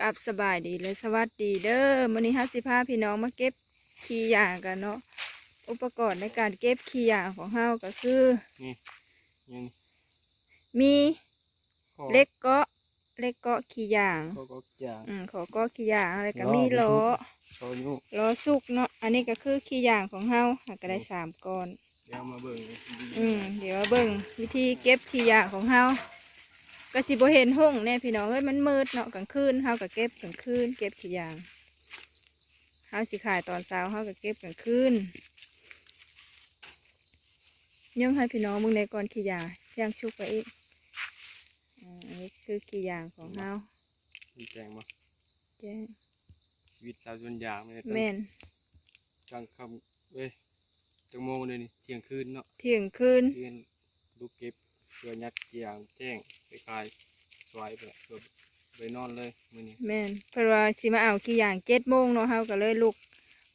กับสบายดีเลยสวัสดีเด้อมื้อนี้ฮัสสิพาพี่น้องมาเก็บขี้ยางกันเนาะอุปกรณ์ในการเก็บขี้ยางของเฮาก็คือนี่ยังมีข้อเล็กเกาะเล็กเกาะขี้ยางข้อก็ยางอืมขอเกาะขี้ยางอะไรก็ล้อมีมีล้อโซยุล้อสุกเนาะอันนี้ก็คือขี้ยางของเฮาหาก็ได้สามก้อนเดี๋ยวมาเบิ่งอืมเดี๋ยวมาเบิ่งวิธีเก็บขี้ยางของเฮา ก็สิบ่เห็นห้องแน่พี่น้องเอ้ยมันมืดเนาะกลางคืนเฮาก็เก็บกลางคืนเก็บขี้ยางเฮาสิขายตอนเช้าเฮาก็เก็บกลางคืนยังให้พี่น้องมึงในก่อนขี้ยางย่างชุบไปอีกอ่าอันนี้คือขี้ยางของเฮามีแจงมาแจ้งชีวิตสาวส่วนยางไม่ได้ตั้งแม่นกลางค่ำเอ้ยจังโมงเลยนี่เที่ยงคืนเนาะเที่ยงคืนเที่ยงลูกเก็บ เพื่อยัดยางแจ้งไปขายสวายไปละเพื่อไปนอนเลยมื้อนี้แม่นเพราะว่าสิมาเอาขี้ยางเจ็ดโมงเนาะเฮาก็เลยลุก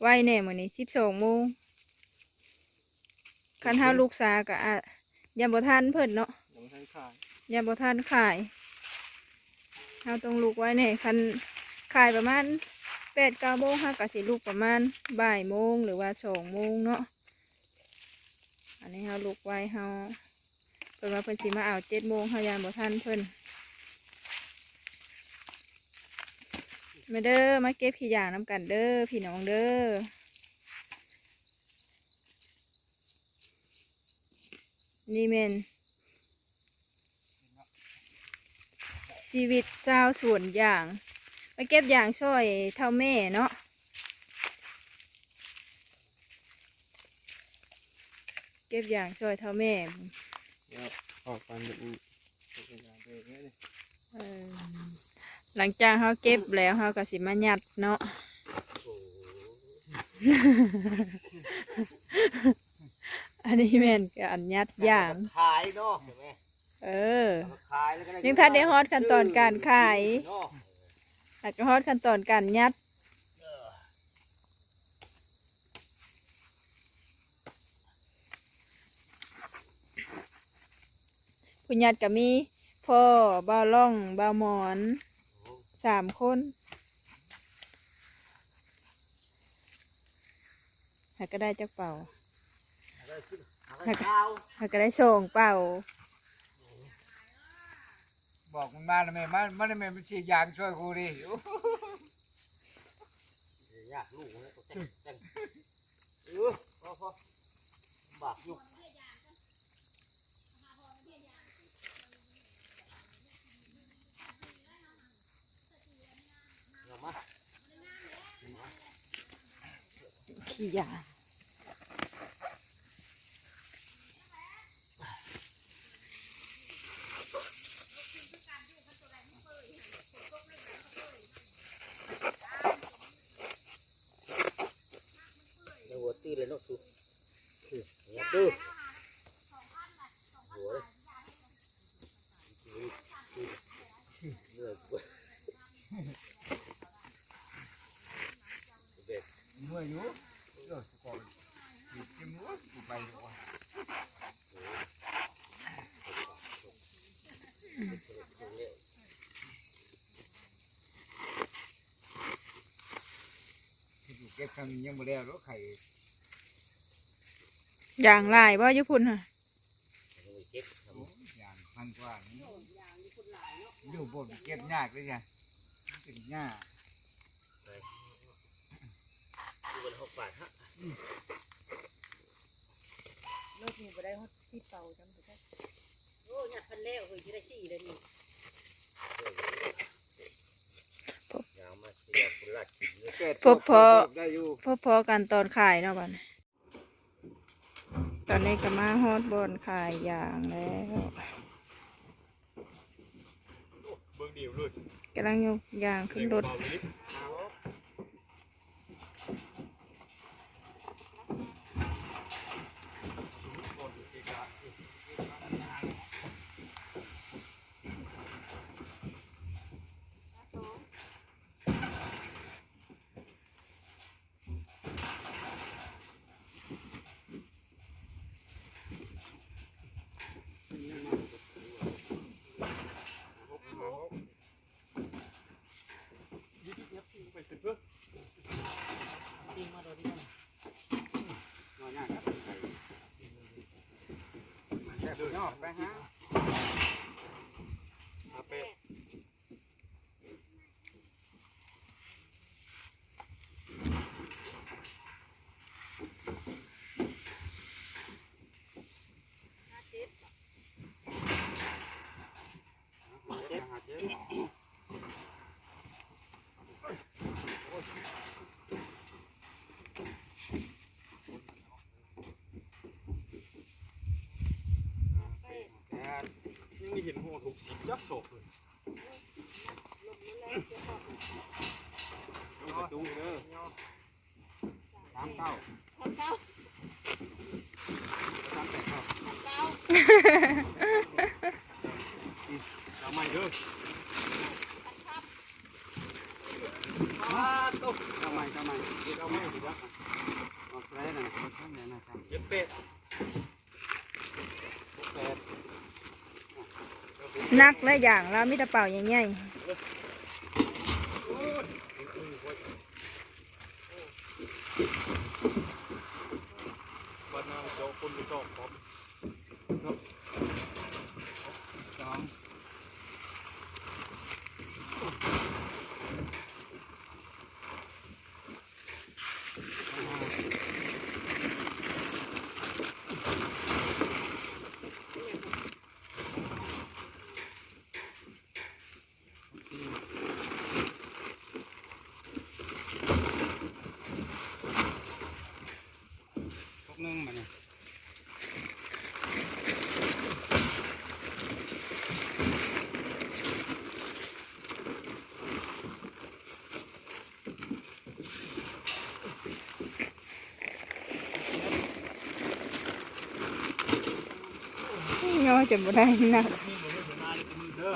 ไว้แน่มื้อนี้สิบสองโมงคันเฮาลูกสาก็อะยังบ่ทันเพิ่นเนาะยังไม่ทันขายยังบ่ทันขายเฮาต้องลุกไว้แน่คันขายประมาณแปดเก้าโมงเฮาก็สิลุกประมาณบ่ายโมงหรือว่าสองโมงเนาะอันนี้เฮาลุกไว้เฮา เพิ่นว่าเพิ่นสิมาเอาเจ็ดโมงเฮายังบ่ทันเพิ่นมาเด้อมาเก็บขี้ยางน้ำกันเด้อพี่น้องเด้อนี่เมนชีวิตชาวสวนยางมาเก็บยางช่วยเท่าแม่เนาะเก็บยางช่วยเท่าแม่ เดี๋ยวออกไปแบบนี้เป็นยางไปเรื่อยเออหลังจากเขาเก็บแล้วเขาก็สิมายัดเนาะ อันนี้แม่นการยัดยาง ขายเนาะเห็นไหมเออ เอามาขายแล้วก็ได้ยังทันได้ฮอดขั้นตอนการขาย เนาะแล้วก็ฮอดขั้นตอนการยัด เออ ผู้ยัดก็มีพ่อบ่าวล่องบ่าวหมอนสามคนแล้วก็ได้จักเป่าเอาได้ขึ้นเอาได้ข้าวแล้วก็ได้ส่งเป่า บอกมันมาแล้วแม่มันมันแม่มันฉีดยางช่วยกูดิโอ้เดี๋ยวยากลูกนะตัวเต้นเต้นเออพอพอลำบากอยู่เอามา ขี้ยางในหัวตื้อเลยเนาะสุคื อย่าดื้อหัวเลยเหนื่อยกว่าเด็กเมื่อยอยู่เออก่อนหยิบจิ้มหัวกูไปดีกว่าเก็บครั้งยังไม่ได้รอกไข่ยางลายบ่ญี่ปุ่นค่ะเก็บโอ้ยางพันกว่านี้อยู่บนเก็บยากเลยจ้ะเป็นหญ้าดูมันหกบาทฮะโลกนี้บ่ได้ฮอดที่เป่าจำได้โอ้ยพันแล้วเฮ้ยที่ได้สี่เลยนี่ยาวมาเสียบุรัดกินเลยพบพอได้อยู่พอพอกันตอนขายเนาะบัดนี้ตอนนี้ก็มาฮอดบอนขายอย่างแล้วเบิ่งดีวเลยกำลังยกยางขึ้นรถ เบาลิฟต์อกไปฮะ อาเป็ด เจ็บหาเจ็บ ยังไม่ เห็นหัวถูกสียักษ์โศกเลยดูกระดุงเด้อสามเก้าตามแต่ครับทำไมเด้อมาตกทำไมทำไมเด็กเอาแม่สิยักษ์ออกแรงนะท่านเนี่ยนะครับเย็บเป็ดเป็ด นักและอย่างเรามีแต่เป่าใหญ่บ้านนาเจ้าคนไปชอบพร้อม สอง พวกนึงมาเนี่ย ๆย่อ จะบ่ได้นักนี่ผมไม่ถึงนายกินเด้อ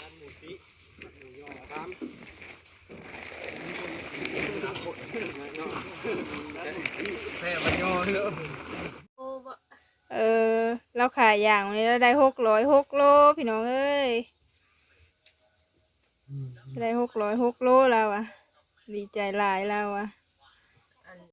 ยันยอตามแพ้มันยอเนอะเออ เราขายอย่างนี้เราได้หกร้อยหกโลพี่น้องเอ้ยได้หกร้อยหกโลแล้วอะ ดีใจหลายแล้วอะ